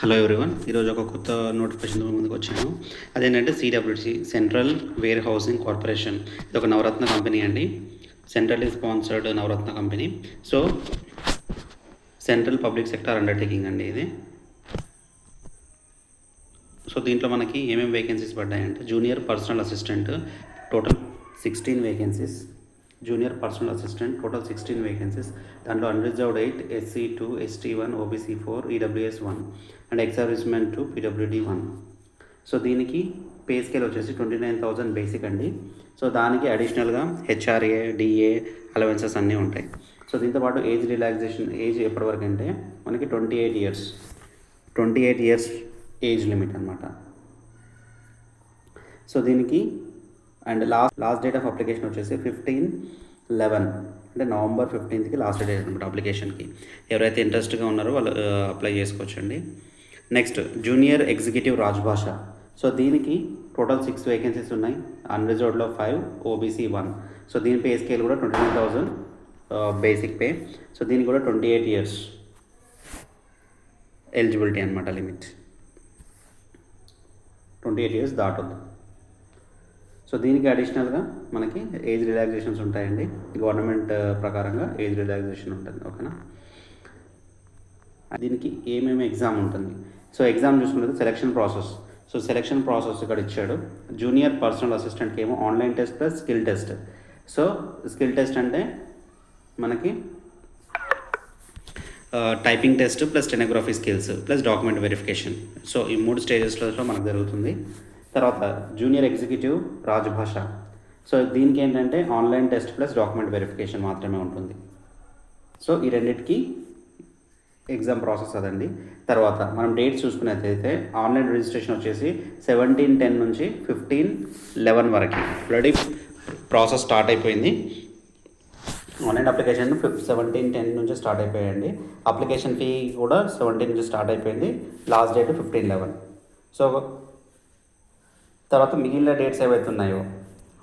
Hello everyone ఈరోజు ఒక కొత్త నోటిఫికేషన్ ముందుకు వచ్చాను. అదేంటంటే CWC central warehousing corporation ఇది ఒక నవరత్న కంపెనీ అండి. Centrally sponsored Navratna company. So central public sector undertaking అండి ఇది. సో దీంట్లో మనకి ఏమేమి vacancies పడ్డాయంటే junior personal assistant total sixteen vacancies junior personal assistant total sixteen vacancies. దాంట్లో unreserved eight SC two ST one OBC four EWS one and ex two PWD one. So దీనికి pay scale వచ్చేసి twenty nine thousand basic అండి. So దానికి అడిషనల్గా HRA DA allowances అన్నీ ఉంటాయి. So దీంతో పాటు ఏజ్ రిలాక్సేషన్ ఏజ్ ఎప్పటివరకు అంటే మనకి twenty eight years. Twenty eight years age limit అనమాట సో దీనికి and last last date of application వచ్చేసి ఫిఫ్టీన్ లెవెన్. అంటే నవంబర్ ఫిఫ్టీన్త్కి లాస్ట్ డేట్ అనమాట అప్లికేషన్కి. ఎవరైతే ఇంట్రెస్ట్గా ఉన్నారో వాళ్ళు అప్లై చేసుకోవచ్చండి. Next junior executive Rajbhasha. So దీనికి టోటల్ సిక్స్ వేకెన్సీస్ ఉన్నాయి. అన్రిజర్వ్డ్లో ఫైవ్ ఓబీసీ వన్. సో దీని పే స్కేల్ కూడా twenty nine thousand basic pay. So దీనికి కూడా ట్వంటీ ఎయిట్ ఇయర్స్ ఎలిజిబిలిటీ అనమాట లిమిట్. ట్వంటీ ఎయిట్ ఇయర్స్ దాటొద్దు. సో దీనికి అడిషనల్గా మనకి ఏజ్ రిలాక్సేషన్స్ ఉంటాయండి. గవర్నమెంట్ uh, ప్రకారంగా ఏజ్ రిలాక్సేషన్ ఉంటుంది. ఓకేనా? దీనికి ఏమేమి ఎగ్జామ్ ఉంటుంది? సో ఎగ్జామ్ చూసుకుంటే selection process so selection process ఇక్కడ ఇచ్చాడు. జూనియర్ పర్సనల్ అసిస్టెంట్కి ఏమో online test plus skill test so skill test అంటే మనకి typing test plus stenography skills plus document verification so ఈ మూడు స్టేజెస్లో మనకు జరుగుతుంది. తర్వాత జూనియర్ ఎగ్జిక్యూటివ్ రాజభాష. సో దీనికి ఏంటంటే online test plus document verification మాత్రమే ఉంటుంది. సో ఈ రెండింటికి ఎగ్జామ్ ప్రాసెస్ అదండి. తర్వాత మనం డేట్స్ చూసుకున్నట్లయితే ఆన్లైన్ రిజిస్ట్రేషన్ వచ్చేసి సెవెంటీన్ టెన్ నుంచి ఫిఫ్టీన్ లెవెన్ వరకు. ఆల్రెడీ ప్రాసెస్ స్టార్ట్ అయిపోయింది. Online application fif seventeen ten నుంచి స్టార్ట్ అయిపోయాయండి. అప్లికేషన్ ఫీ కూడా సెవెంటీన్ నుంచి స్టార్ట్ అయిపోయింది. Last date fifteen eleven so తర్వాత మిగిలిన డేట్స్ ఏవైతే ఉన్నాయో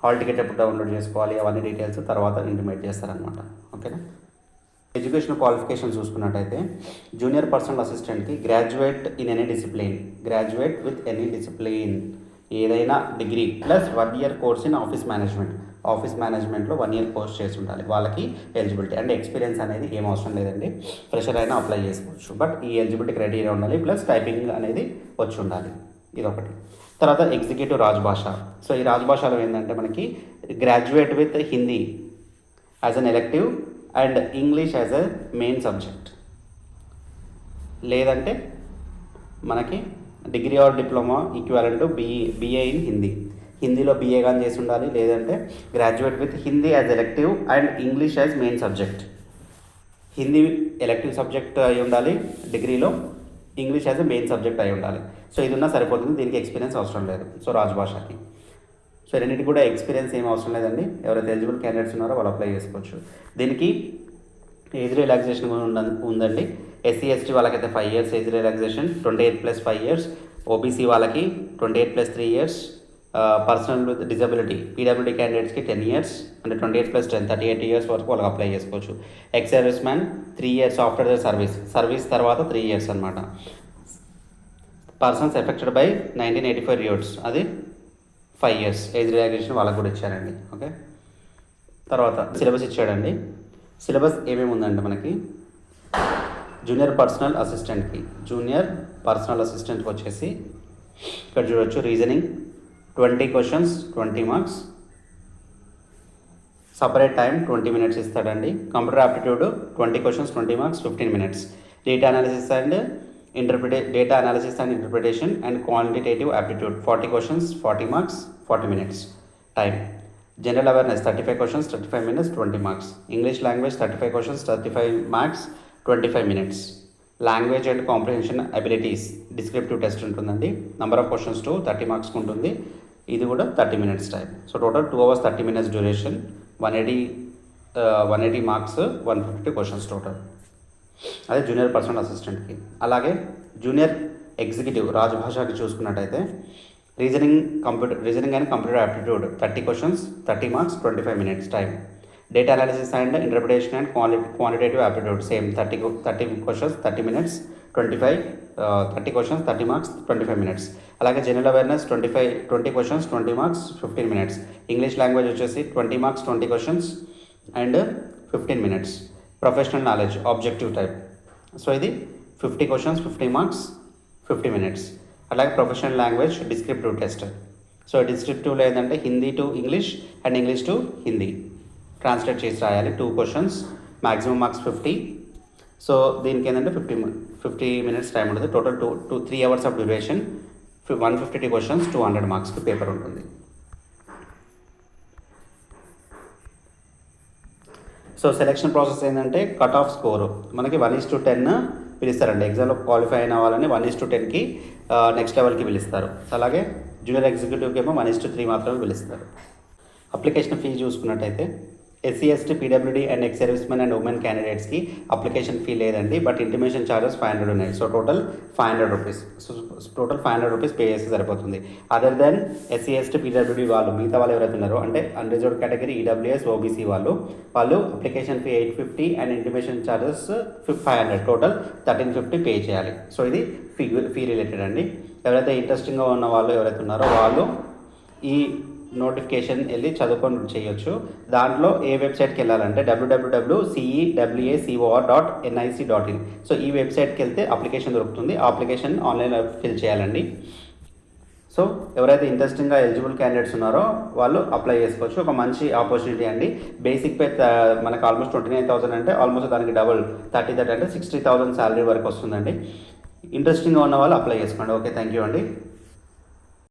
హాల్ టికెట్ ఎప్పుడు డౌన్లోడ్ చేసుకోవాలి అవన్నీ డీటెయిల్స్ తర్వాత ఇంటిమేట్ చేస్తారనమాట ఓకేనా? ఎడ్యుకేషన్ క్వాలిఫికేషన్ చూసుకున్నట్టయితే junior personal అసిస్టెంట్కి graduate in any discipline graduate with any discipline ఏదైనా degree plus one year course in office management office మేనేజ్మెంట్లో వన్ ఇయర్ కోర్స్ చేసి ఉండాలి. వాళ్ళకి ఎలిజిబిలిటీ అంటే ఎక్స్పీరియన్స్ అనేది ఏం అవసరం లేదండి. ఫ్రెషర్ అయినా అప్లై చేసుకోవచ్చు. బట్ ఈ ఎలిజిబిలిటీ క్రైటీరియా ఉండాలి ప్లస్ టైపింగ్ అనేది వచ్చి ఉండాలి. ఇదొకటి. తర్వాత ఎగ్జిక్యూటివ్ రాజభాష. సో ఈ రాజభాషలో ఏంటంటే మనకి graduate with Hindi as an elective and English as a main subject లేదంటే మనకి degree or diploma equivalent BE BA in Hindi హిందీలో బిఏ కానీ చేసి ఉండాలి లేదంటే graduate with Hindi as elective and English as main subject Hindi elective subject అయి ఉండాలి డిగ్రీలో English as a main subject అయి ఉండాలి. సో ఇది ఉన్నా సరిపోతుంది. దీనికి ఎక్స్పీరియన్స్ అవసరం లేదు. సో రాజభాషకి. సో రెండింటికి కూడా ఎక్స్పీరియన్స్ ఏం అవసరం లేదండి. ఎవరైతే ఎలిజిబుల్ క్యాండిడేట్స్ ఉన్నారో వాళ్ళు అప్లై చేసుకోవచ్చు. దీనికి ఏజ్ రిలాక్సేషన్ కూడా ఉంద ఉందండి. ఎస్సీ ఎస్టీ వాళ్ళకైతే five years age relaxation twenty eight plus five years OBC వాళ్ళకి twenty eight plus three years personal with disability PWD క్యాండిడేట్స్కి టెన్ ఇయర్స్ అంటే twenty eight plus ten thirty eight years వరకు వాళ్ళకి apply చేసుకోవచ్చు. Ex service man three years after the service service తర్వాత three years అనమాట persons affected by nineteen eighty five years అది five years age relaxation వాళ్ళకు కూడా ఇచ్చారండి. ఓకే తర్వాత సిలబస్ ఇచ్చాడండి. సిలబస్ ఏమేమి ఉందండి మనకి? జూనియర్ పర్సనల్ అసిస్టెంట్కి జూనియర్ పర్సనల్ అసిస్టెంట్కి వచ్చేసి ఇక్కడ చూడొచ్చు reasoning twenty questions twenty marks. Separate time twenty minutes ఇస్తాడండి. Computer aptitude twenty questions twenty marks fifteen minutes. Data analysis and interpret data analysis and interpretation and quantitative aptitude. Forty questions forty marks forty minutes time general awareness thirty five questions thirty five minutes twenty marks. English language thirty five questions thirty five marks twenty five minutes. Language and comprehension abilities. Descriptive test ఉంటుందండి. Number of questions two thirty మార్క్స్కి ఉంటుంది. ఇది కూడా thirty minutes time so total two hours thirty minutes duration one eighty one eighty marks one fifty questions total అదే junior personal అసిస్టెంట్కి అలాగే junior executive రాజభాషకి చూసుకున్నట్టయితే reasoning computer reasoning and computer aptitude thirty questions thirty marks twenty five minutes time data analysis and interpretation and quality quantitative aptitude same thirty thirty questions thirty minutes twenty five thirty questions thirty marks twenty five minutes అలాగే general awareness twenty five twenty questions twenty marks fifteen minutes English language వచ్చేసి twenty marks twenty questions and fifteen minutes professional knowledge objective type so ఇది fifty questions fifty marks fifty minutes అలాగే professional language descriptive test so డిస్క్రిప్టివ్లో ఏంటంటే Hindi to English and English to Hindi translate చేసి రాయాలి. Two questions maximum marks fifty so దీనికి ఏంటంటే fifty fifty minutes time ఉంటుంది. Total two two three hours of duration one fifty two questions two hundred మార్క్స్కి paper ఉంటుంది. So selection process ఏంటంటే cut off score మనకి one is to ten పిలుస్తారండి. ఎగ్జామ్లో qualify అయిన వాళ్ళని వన్ ఇస్ టు టెన్కి నెక్స్ట్ లెవెల్కి పిలుస్తారు. అలాగే జూనియర్ ఎగ్జిక్యూటివ్కి ఏమో వన్ ఇస్ టు త్రీ మాత్రమే పిలుస్తారు. అప్లికేషన్ ఫీజు చూసుకున్నట్టయితే SC ST PWD and ex servicemen and women క్యాండిడేట్స్కి అప్లికేషన్ ఫీ లేదండి but intimation charges five hundred ఉన్నాయి. So total five hundred rupees so total five hundred rupees pay చేస్తే సరిపోతుంది. Other than SC ST PWD వాళ్ళు మిగతా వాళ్ళు ఎవరైతే ఉన్నారో అంటే అన్రిజర్వ్డ్ కేటగిరీ ఈడబ్ల్యూఎస్ ఓబీసీ వాళ్ళు వాళ్ళు application fee eight fifty and intimation charges five hundred total thirteen fifty pay చేయాలి. సో ఇది ఫీ ఫీ రిలేటెడ్ అండి. ఎవరైతే ఇంట్రెస్టింగ్గా ఉన్న వాళ్ళు ఎవరైతే ఉన్నారో వాళ్ళు ఈ నోటిఫికేషన్ వెళ్ళి చదువుకొని చేయొచ్చు. దాంట్లో ఏ వెబ్సైట్కి వెళ్ళాలంటే WWW CE WACOR dot NIC dot in so ఈ వెబ్సైట్కి వెళ్తే అప్లికేషన్ దొరుకుతుంది. ఆ అప్లికేషన్ ఆన్లైన్లో ఫిల్ చేయాలండి. సో ఎవరైతే ఇంట్రెస్టింగ్గా ఎలిజిబుల్ క్యాండిడేట్స్ ఉన్నారో వాళ్ళు అప్లై చేసుకోవచ్చు. ఒక మంచి ఆపర్చునిటీ అండి. బేసిక్ పే మనకు ఆల్మోస్ట్ ట్వంటీ నైన్ థౌసండ్ అంటే ఆల్మోస్ట్ దానికి డబుల్ థర్టీ థర్టీ అంటే సిక్స్టీ థౌసండ్ శాలరీ వరకు వస్తుందండి. ఇంట్రెస్టింగ్గా ఉన్న వాళ్ళు అప్లై చేసుకోండి. ఓకే థ్యాంక్ యూ అండి.